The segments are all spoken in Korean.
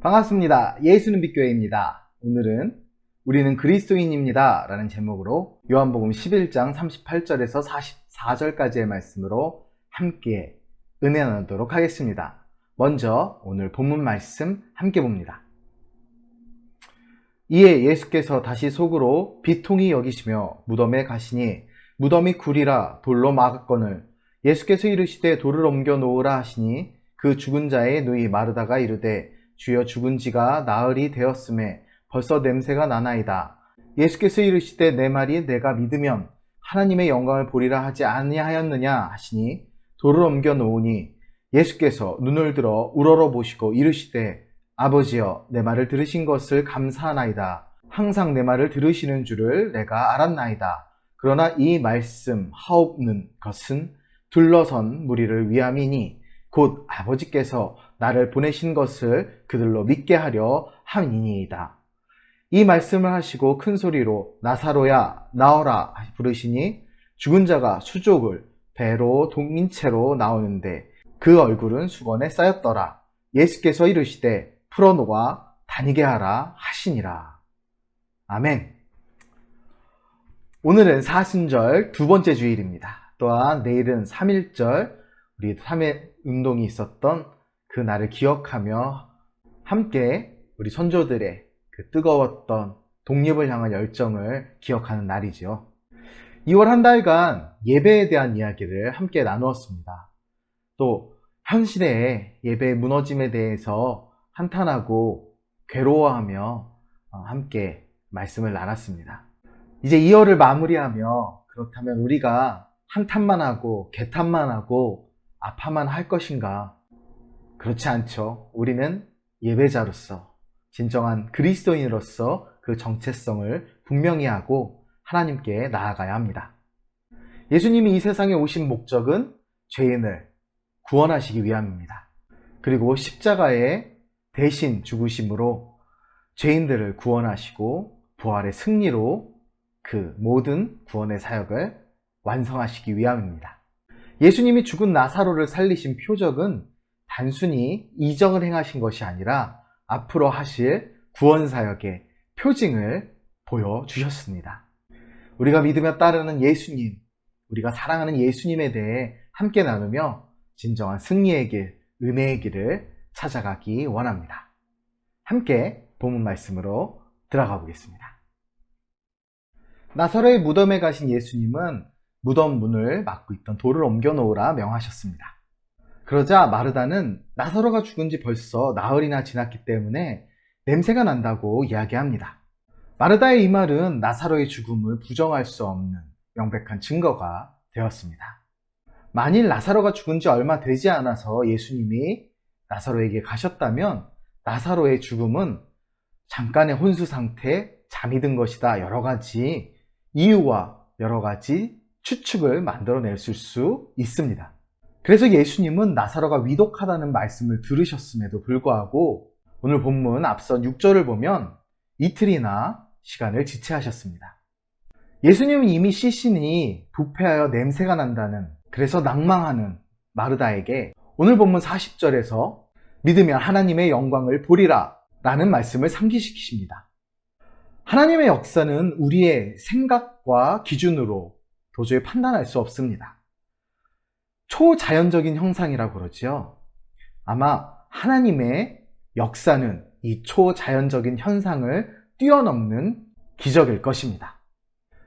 반갑습니다. 예수는 빛교회입니다. 오늘은 우리는 그리스도인입니다. 라는 제목으로 요한복음 11장 38절에서 44절까지의 말씀으로 함께 은혜 나누도록 하겠습니다. 먼저 오늘 본문 말씀 함께 봅니다. 이에 예수께서 다시 속으로 비통히 여기시며 무덤에 가시니 무덤이 굴이라 돌로 막았거늘 예수께서 이르시되 돌을 옮겨 놓으라 하시니 그 죽은 자의 누이 마르다가 이르되 주여 죽은 지가 나흘이 되었음에 벌써 냄새가 나나이다. 예수께서 이르시되 내 말이 내가 믿으면 하나님의 영광을 보리라 하지 아니하였느냐 하시니 돌을 옮겨 놓으니 예수께서 눈을 들어 우러러 보시고 이르시되 아버지여 내 말을 들으신 것을 감사하나이다. 항상 내 말을 들으시는 줄을 내가 알았나이다. 그러나 이 말씀 하옵는 것은 둘러선 무리를 위함이니 곧 아버지께서 나를 보내신 것을 그들로 믿게 하려 함이니이다. 이 말씀을 하시고 큰 소리로 나사로야 나오라 부르시니 죽은 자가 수족을 배로 동인 채로 나오는데 그 얼굴은 수건에 쌓였더라. 예수께서 이르시되 풀어놓아 다니게 하라 하시니라. 아멘. 오늘은 사순절 두 번째 주일입니다. 또한 내일은 3일절 우리 3일 운동이 있었던 그 날을 기억하며 함께 우리 선조들의 그 뜨거웠던 독립을 향한 열정을 기억하는 날이지요. 2월 한 달간 예배에 대한 이야기를 함께 나누었습니다. 또 현실의 예배의 무너짐에 대해서 한탄하고 괴로워하며 어, 함께 말씀을 나눴습니다. 이제 2월을 마무리하며 그렇다면 우리가 한탄만 하고 개탄만 하고 아파만 할 것인가? 그렇지 않죠. 우리는 예배자로서 진정한 그리스도인으로서 그 정체성을 분명히 하고 하나님께 나아가야 합니다. 예수님이 이 세상에 오신 목적은 죄인을 구원하시기 위함입니다. 그리고 십자가에 대신 죽으심으로 죄인들을 구원하시고 부활의 승리로 그 모든 구원의 사역을 완성하시기 위함입니다. 예수님이 죽은 나사로를 살리신 표적은 단순히 이정을 행하신 것이 아니라 앞으로 하실 구원 사역의 표징을 보여주셨습니다. 우리가 믿으며 따르는 예수님, 우리가 사랑하는 예수님에 대해 함께 나누며 진정한 승리의 길, 은혜의 길을 찾아가기 원합니다. 함께 본문 말씀으로 들어가 보겠습니다. 나사로의 무덤에 가신 예수님은 무덤 문을 막고 있던 돌을 옮겨 놓으라 명하셨습니다. 그러자 마르다는 나사로가 죽은 지 벌써 나흘이나 지났기 때문에 냄새가 난다고 이야기합니다. 마르다의 이 말은 나사로의 죽음을 부정할 수 없는 명백한 증거가 되었습니다. 만일 나사로가 죽은 지 얼마 되지 않아서 예수님이 나사로에게 가셨다면 나사로의 죽음은 잠깐의 혼수 상태, 잠이 든 것이다. 여러 가지 이유와 여러 가지 추측을 만들어낼 수 있습니다. 그래서 예수님은 나사로가 위독하다는 말씀을 들으셨음에도 불구하고 오늘 본문 앞선 6절을 보면 이틀이나 시간을 지체하셨습니다. 예수님은 이미 시신이 부패하여 냄새가 난다는 그래서 낭망하는 마르다에게 오늘 본문 40절에서 믿으면 하나님의 영광을 보리라 라는 말씀을 상기시키십니다. 하나님의 역사는 우리의 생각과 기준으로 도저히 판단할 수 없습니다. 초자연적인 형상이라고 그러지요. 아마 하나님의 역사는 이 초자연적인 현상을 뛰어넘는 기적일 것입니다.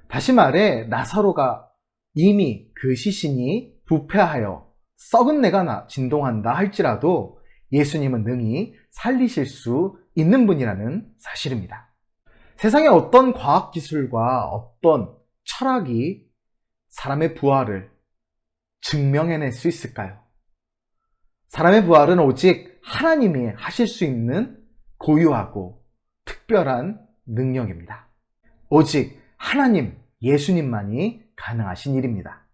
다시 말해 나사로가 이미 그 시신이 부패하여 썩은 내가 진동한다 할지라도 예수님은 능히 살리실 수 있는 분이라는 사실입니다. 세상의 어떤 과학기술과 어떤 철학이 사람의 부활을 증명해낼 수 있을까요? 사람의 부활은 오직 하나님이 하실 수 있는 고유하고 특별한 능력입니다. 오직 하나님, 예수님만이 가능하신 일입니다.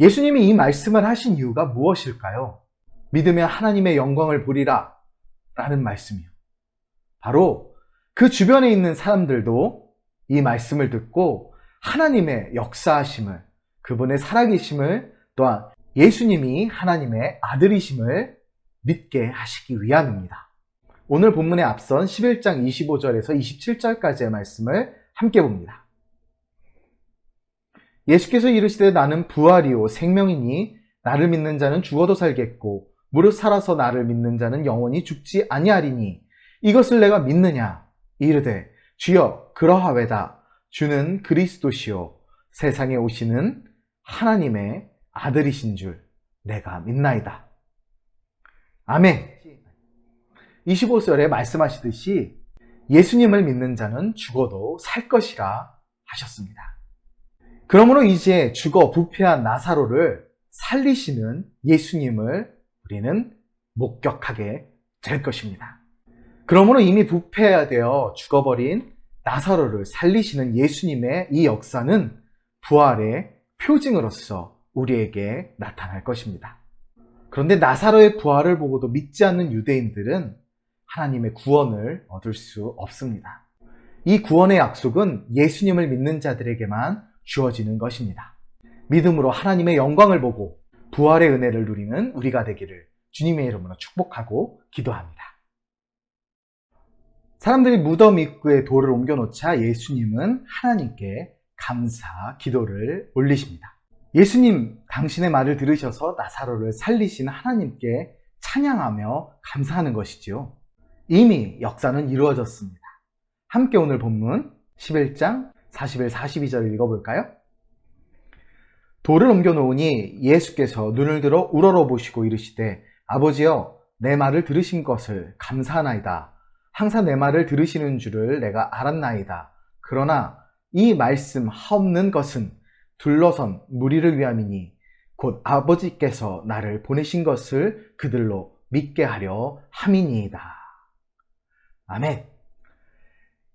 예수님이 이 말씀을 하신 이유가 무엇일까요? 믿으면 하나님의 영광을 보리라 라는 말씀이요. 바로 그 주변에 있는 사람들도 이 말씀을 듣고 하나님의 역사하심을, 그분의 살아계심을 또한 예수님이 하나님의 아들이심을 믿게 하시기 위함입니다. 오늘 본문에 앞선 11장 25절에서 27절까지의 말씀을 함께 봅니다. 예수께서 이르시되 나는 부활이요 생명이니 나를 믿는 자는 죽어도 살겠고 무릇 살아서 나를 믿는 자는 영원히 죽지 아니하리니 이것을 내가 믿느냐 이르되 주여 그러하외다 주는 그리스도시요 세상에 오시는 하나님의 아들이신 줄 내가 믿나이다. 아멘. 25절에 말씀하시듯이 예수님을 믿는 자는 죽어도 살 것이라 하셨습니다. 그러므로 이제 죽어 부패한 나사로를 살리시는 예수님을 우리는 목격하게 될 것입니다. 그러므로 이미 부패되어 죽어버린 나사로를 살리시는 예수님의 이 역사는 부활의 표징으로서 우리에게 나타날 것입니다. 그런데 나사로의 부활을 보고도 믿지 않는 유대인들은 하나님의 구원을 얻을 수 없습니다. 이 구원의 약속은 예수님을 믿는 자들에게만 주어지는 것입니다. 믿음으로 하나님의 영광을 보고 부활의 은혜를 누리는 우리가 되기를 주님의 이름으로 축복하고 기도합니다. 사람들이 무덤 입구에 돌을 옮겨놓자 예수님은 하나님께 감사 기도를 올리십니다. 예수님, 당신의 말을 들으셔서 나사로를 살리신 하나님께 찬양하며 감사하는 것이지요. 이미 역사는 이루어졌습니다. 함께 오늘 본문 11장 41, 42절을 읽어볼까요? 돌을 옮겨놓으니 예수께서 눈을 들어 우러러 보시고 이르시되 아버지여 내 말을 들으신 것을 감사하나이다. 항상 내 말을 들으시는 줄을 내가 알았나이다. 그러나 이 말씀 하없는 것은 둘러선 무리를 위함이니 곧 아버지께서 나를 보내신 것을 그들로 믿게 하려 함이니이다. 아멘.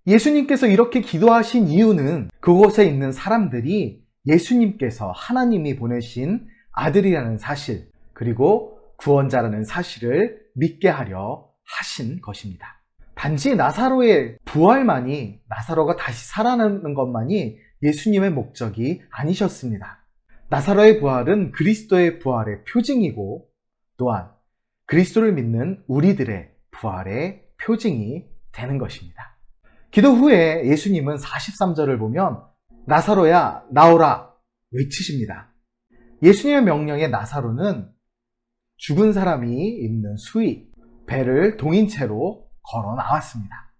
예수님께서 이렇게 기도하신 이유는 그곳에 있는 사람들이 예수님께서 하나님이 보내신 아들이라는 사실, 그리고 구원자라는 사실을 믿게 하려 하신 것입니다. 단지 나사로의 부활만이, 나사로가 다시 살아나는 것만이 예수님의 목적이 아니셨습니다. 나사로의 부활은 그리스도의 부활의 표징이고 또한 그리스도를 믿는 우리들의 부활의 표징이 되는 것입니다. 기도 후에 예수님은 43절을 보면 나사로야 나오라 외치십니다. 예수님의 명령에 나사로는 죽은 사람이 입는 수의, 배를 동인 채로 걸어 나왔습니다.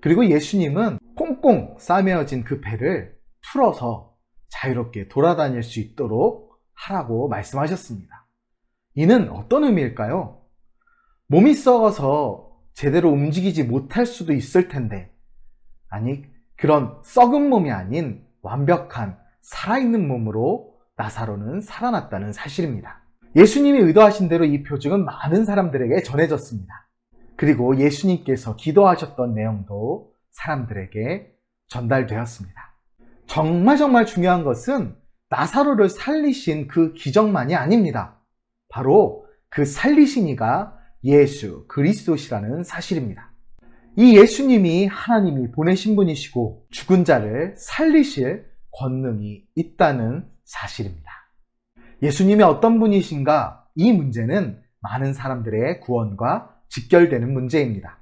그리고 예수님은 꽁꽁 싸매어진 그 배를 풀어서 자유롭게 돌아다닐 수 있도록 하라고 말씀하셨습니다. 이는 어떤 의미일까요? 몸이 썩어서 제대로 움직이지 못할 수도 있을 텐데, 아니, 그런 썩은 몸이 아닌 완벽한 살아있는 몸으로 나사로는 살아났다는 사실입니다. 예수님이 의도하신 대로 이 표징은 많은 사람들에게 전해졌습니다. 그리고 예수님께서 기도하셨던 내용도 사람들에게 전달되었습니다. 정말 정말 중요한 것은 나사로를 살리신 그 기적만이 아닙니다. 바로 그 살리신 이가 예수 그리스도시라는 사실입니다. 이 예수님이 하나님이 보내신 분이시고 죽은 자를 살리실 권능이 있다는 사실입니다. 예수님이 어떤 분이신가? 이 문제는 많은 사람들의 구원과 직결되는 문제입니다.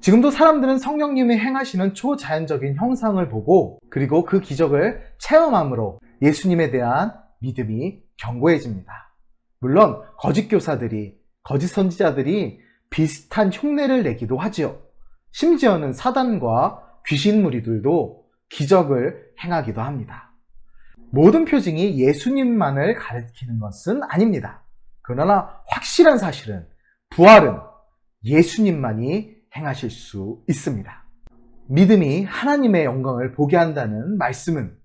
지금도 사람들은 성령님이 행하시는 초자연적인 형상을 보고 그리고 그 기적을 체험함으로 예수님에 대한 믿음이 견고해집니다. 물론 거짓 교사들이 거짓 선지자들이 비슷한 흉내를 내기도 하지요. 심지어는 사단과 귀신 무리들도 기적을 행하기도 합니다. 모든 표징이 예수님만을 가리키는 것은 아닙니다. 그러나 확실한 사실은 부활은 예수님만이 행하실 수 있습니다. 믿음이 하나님의 영광을 보게 한다는 말씀은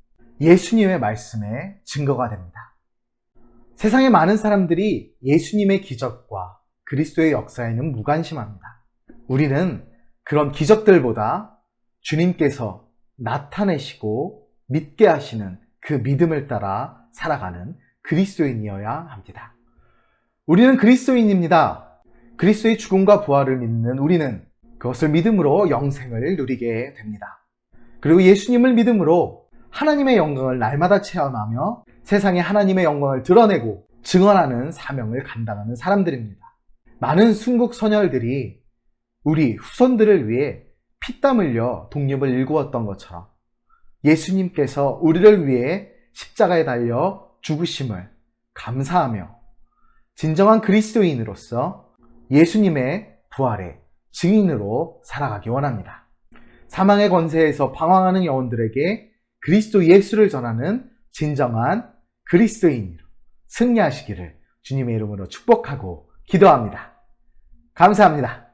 예수님의 말씀에 증거가 됩니다. 세상의 많은 사람들이 예수님의 기적과 그리스도의 역사에는 무관심합니다. 우리는 그런 기적들보다 주님께서 나타내시고 믿게 하시는 그 믿음을 따라 살아가는 그리스도인이어야 합니다. 우리는 그리스도인입니다. 그리스도의 죽음과 부활을 믿는 우리는 그것을 믿음으로 영생을 누리게 됩니다. 그리고 예수님을 믿음으로 하나님의 영광을 날마다 체험하며 세상에 하나님의 영광을 드러내고 증언하는 사명을 감당하는 사람들입니다. 많은 순국 선열들이 우리 후손들을 위해 피땀 흘려 독립을 일구었던 것처럼 예수님께서 우리를 위해 십자가에 달려 죽으심을 감사하며 진정한 그리스도인으로서 예수님의 부활의 증인으로 살아가기 원합니다. 사망의 권세에서 방황하는 영혼들에게 그리스도 예수를 전하는 진정한 그리스도인으로 승리하시기를 주님의 이름으로 축복하고 기도합니다. 감사합니다.